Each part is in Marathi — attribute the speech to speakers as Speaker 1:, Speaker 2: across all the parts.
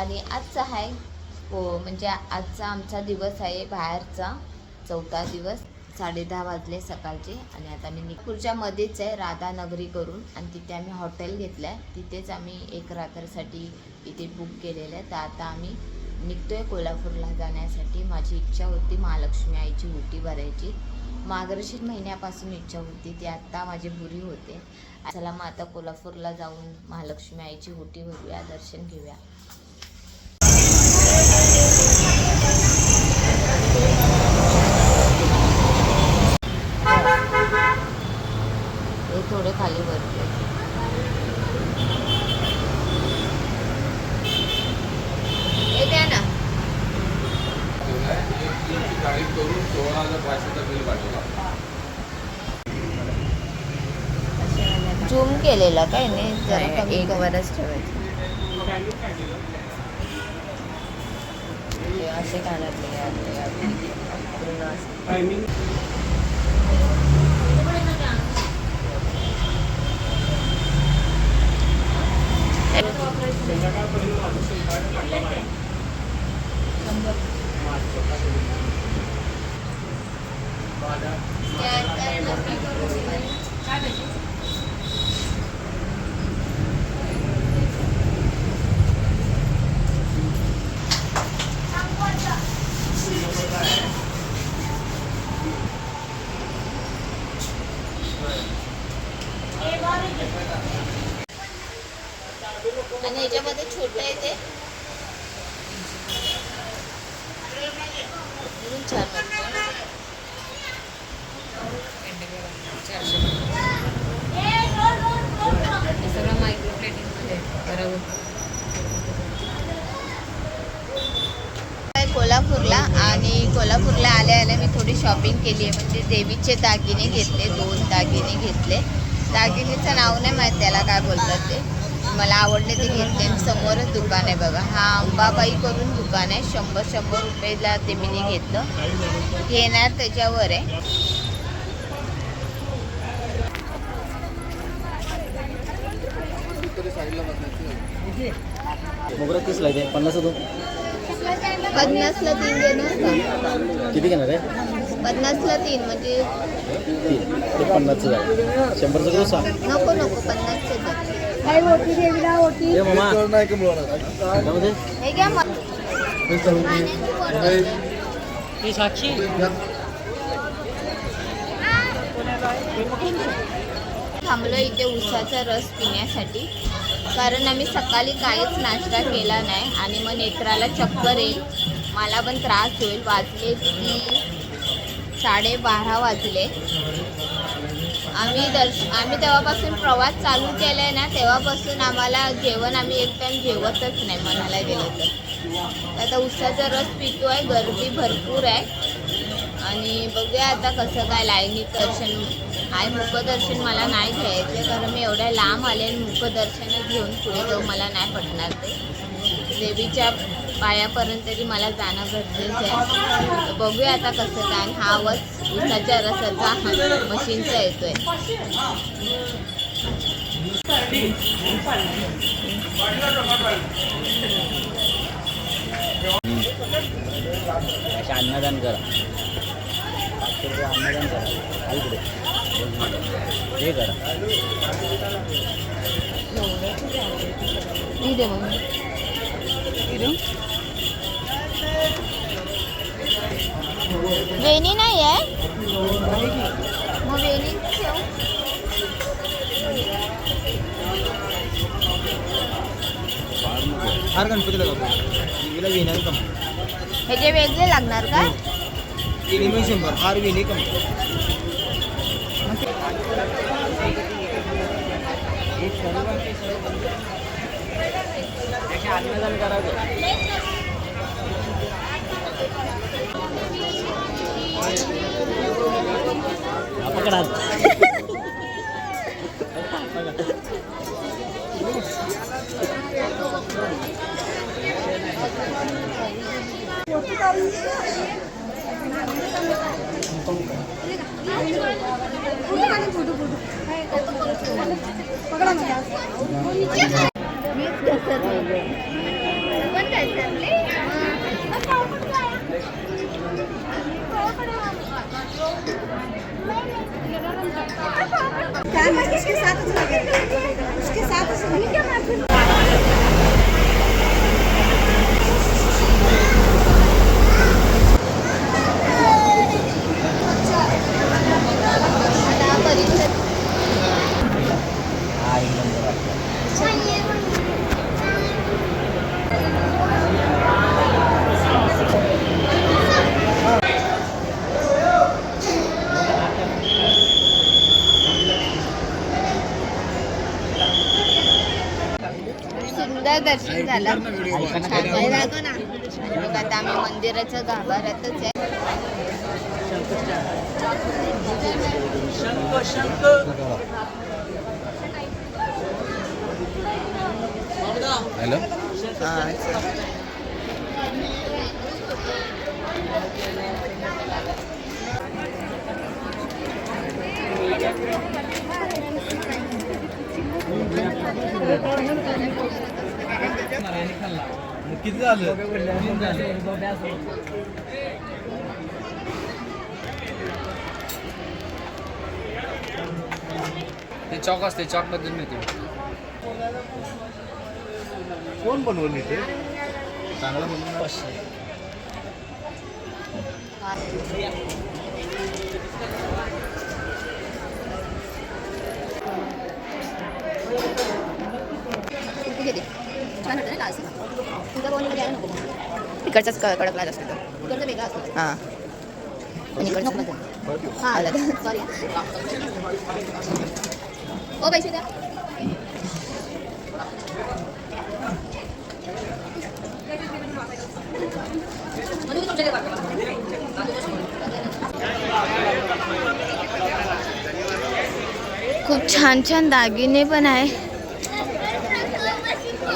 Speaker 1: आणि आजचा आहे हो म्हणजे आजचा आमचा दिवस आहे बाहेरचा चौथा दिवस साडे दहा वाजले सकाळचे आणि आता मी निपूरच्या मध्येच आहे राधानगरी करून आणि तिथे आम्ही हॉटेल घेतलं आहे तिथेच आम्ही एक रात्रीसाठी इथे बुक केलेलं आहे. तर आता आम्ही निघतोय कोल्हापूरला जाण्यासाठी. माझी इच्छा होती महालक्ष्मी आईची उटी भरायची. मार्गशीर महिन्यापासून इच्छा होती. ती आत्ता माझी बुरी होते. चला मग आता कोल्हापूरला जाऊन महालक्ष्मी आईची उटी भरूया दर्शन घेऊया. थोडे खाली भरते हे द्या ना.
Speaker 2: गाडी करून सोळा हजार पाचशेचा बिल पाठवला
Speaker 1: झूम केलेला काय नाही? जरा कमी
Speaker 3: एक. वरच ठेवायचं. असे कानातले यातले यातले. पूर्ण असं.
Speaker 1: आणि याच्यामध्ये छोटे आहे ते म्हणून छान वाटतं
Speaker 3: हे सगळं मायक्रो प्लेटिंगमध्ये बरोबर
Speaker 1: आहे कोल्हापूरला आणि कोल्हापूरला आल्या आल्या मी थोडी शॉपिंग केली आहे. म्हणजे देवीचे दागिने घेतले दोन दागिने घेतले. दागिनेचं नाव नाही माहीत त्याला काय बोलतात ते. मला आवडले ते घेतले. समोरच दुकान आहे बघा. हा अंबाबाई करून दुकान आहे. शंभर शंभर रुपयेला ते मी घेतलं. घेणार त्याच्यावर आहे.
Speaker 4: मोगरा पन्नास
Speaker 1: पन्नासला तीन देणार
Speaker 4: किती घेणार आहे?
Speaker 1: पन्नासला तीन म्हणजे
Speaker 4: तीन. ते पन्नासचं झालं. शंभरचं करू सांग.
Speaker 1: नको नको पन्नासचे द्या.
Speaker 4: ए मामा. त्यामध्ये
Speaker 1: हे घ्या मग. पाण्याची बॉटल द्या.
Speaker 4: ती साक्षी.
Speaker 1: थांबलो इथे उसाचा रस पिण्यासाठी. कारण आम्ही सकाळी काहीच नाश्ता केला नाही आणि मग नेत्राला चक्कर येईल. मला पण त्रास होईल. वाजले की साडेबारा वाजले. आम्ही दर्श आम्ही तेव्हापासून प्रवास चालू केला आहे ना तेव्हापासून आम्हाला जेवण आम्ही एक टाईम जेवतच नाही म्हणायला गेलो तर. आता उसाचा रस पितो आहे गर्दी भरपूर आहे. आणि बघूया आता कसं काय लायनिक दर्शन आहे मुखदर्शन मला नाही घ्यायचं कारण मी एवढ्या लांब आले आणि मुखदर्शनच घेऊन पुढे जाऊ मला नाही पटणार ते. देवीच्या पायापर्यंत तरी मला जाणं गरजेचं आहे. बघूया आता कसं काय आणि हा आवाज उसाच्या रसाचा मशीनचा येतोय.
Speaker 4: असे अन्नदान करा. पाचशे रुपये अन्नदान करा. ऐकडे हे करा.
Speaker 1: मग वेणी नाही आहे मग वेणी ठेव.
Speaker 4: फार गणपतीला जातो देवीला विणार कम.
Speaker 1: ह्याचे वेगळे लागणार का?
Speaker 4: एनिमे शंभर. फार विने कम. करायचं.
Speaker 5: Apa
Speaker 1: Napakarat. पकडा झालं. छान वाटलं ना. मग आता आम्ही मंदिराच्या गाभाऱ्यातच आहे.
Speaker 2: हॅलो.
Speaker 4: किती झालं?
Speaker 2: ते चॉक असते चॉकबद्दल मिळते.
Speaker 4: कोण बनवली ते? चांगलं
Speaker 1: इकडचाच कडक लाज असतो हां. हां आलं. सॉरी ओ पैसे द्या. खूप छान छान दागिने पण आहे.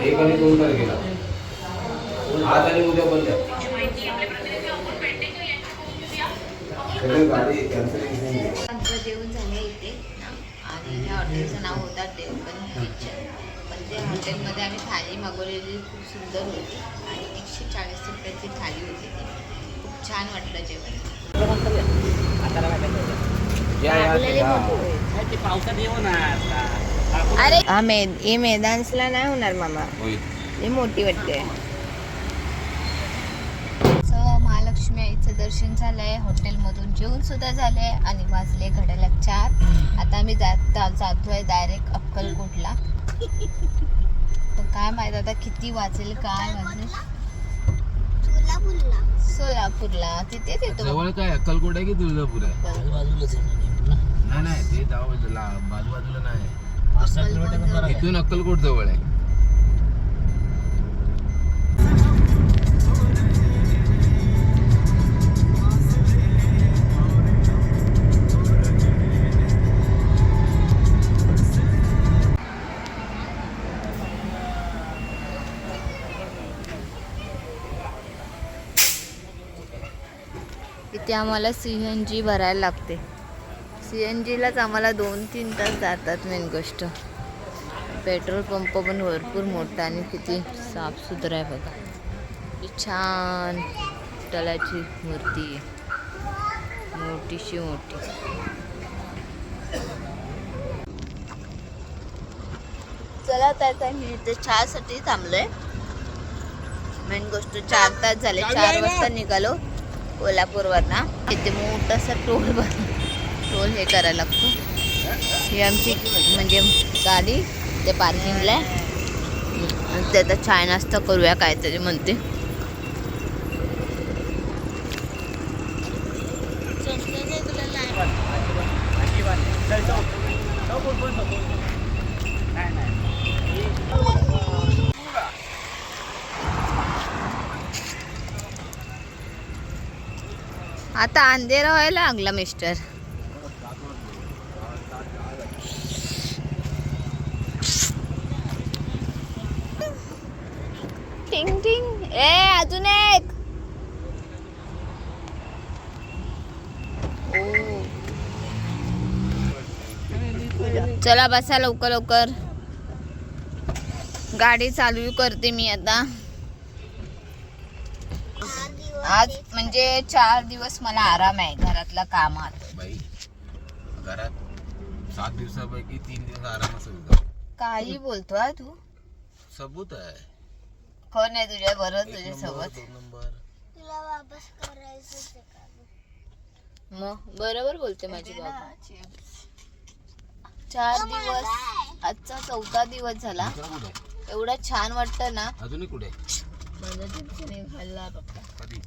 Speaker 2: एक आणि दोन तारखेला आज आणि उद्या बंद आहे. सगळं गाडी कॅन्सल
Speaker 1: आमचं जेवण झालं इथे. आणि ह्या हॉटेलचं नाव होता देवकन किचन पण त्या हॉटेलमध्ये आम्ही थाळी मागवलेली खूप सुंदर होती. आणि एकशे चाळीस रुपयाची थाळी होती ती. खूप छान वाटलं जेवण.
Speaker 2: या या या.
Speaker 4: पावसात येऊ ना
Speaker 1: अरे हा मेद हे मैदान्सला नाही होणार मामा. ही मोठी वाटते. महालक्ष्मी आईचं दर्शन झालंय. हॉटेलमधून जेवण सुद्धा झालंय आणि वाजले घड्याला चार. आता आम्ही जात जातोय डायरेक्ट अक्कलकोटला. पण काय माहीत आता किती वाजेल काय वाजेल? सोलापूरला. तिथेच येतो.
Speaker 2: जवळ काय? अक्कलकोट आहे की तुळजापूर आहे? नाही नाही ते बाजूला बाजू बाजूला नाही. इथून अक्कलकोट जवळ आहे.
Speaker 1: इथे आम्हाला सी एन जी भरायला लागते. सी एन जीलाच आम्हाला दोन तीन तास जातात मेन गोष्ट. पेट्रोल पंप पण भरपूर मोठा आणि किती साफसुथरा आहे बघा. छान विठ्ठलाची मूर्ती आहे. मोठीशी मोठी. चला त्याचा मी इथे चहासाठी थांबलोय. मेन गोष्ट चार तास झाले. चार वाजता निघालो कोल्हापूरवरना. इथे मोठासा टोल बनला टोल हे करायला लागतो. ही आमची म्हणजे गाडी ते पार्किंगला आहे. आणि ते आता चाय नाश्ता करूया काहीतरी म्हणते. आता अंधेरा व्हायला लागला मिस्टर टिंग टिंग ए अजून एक ओ. चला बसा लवकर लवकर. गाडी चालू करते मी आता. आज म्हणजे चार दिवस मला आराम आहे घरातल्या कामात.
Speaker 2: बाई घरात सात दिवसापैकी तीन दिवस आराम असेल
Speaker 1: काही बोलतो हा तू.
Speaker 2: सबूत आहे.
Speaker 1: कोण आहे तुझ्या बरोबर तुझ्या
Speaker 2: नंबर,
Speaker 1: सोबत? मग बरोबर बोलते माझी बाबा. चार दिवस. आजचा चौथा दिवस झाला? एवढं छान वाटतं ना.
Speaker 2: अजूनही कुठे?
Speaker 1: माझा चिप्स नाही खाल्ला पप्पा
Speaker 2: कधी?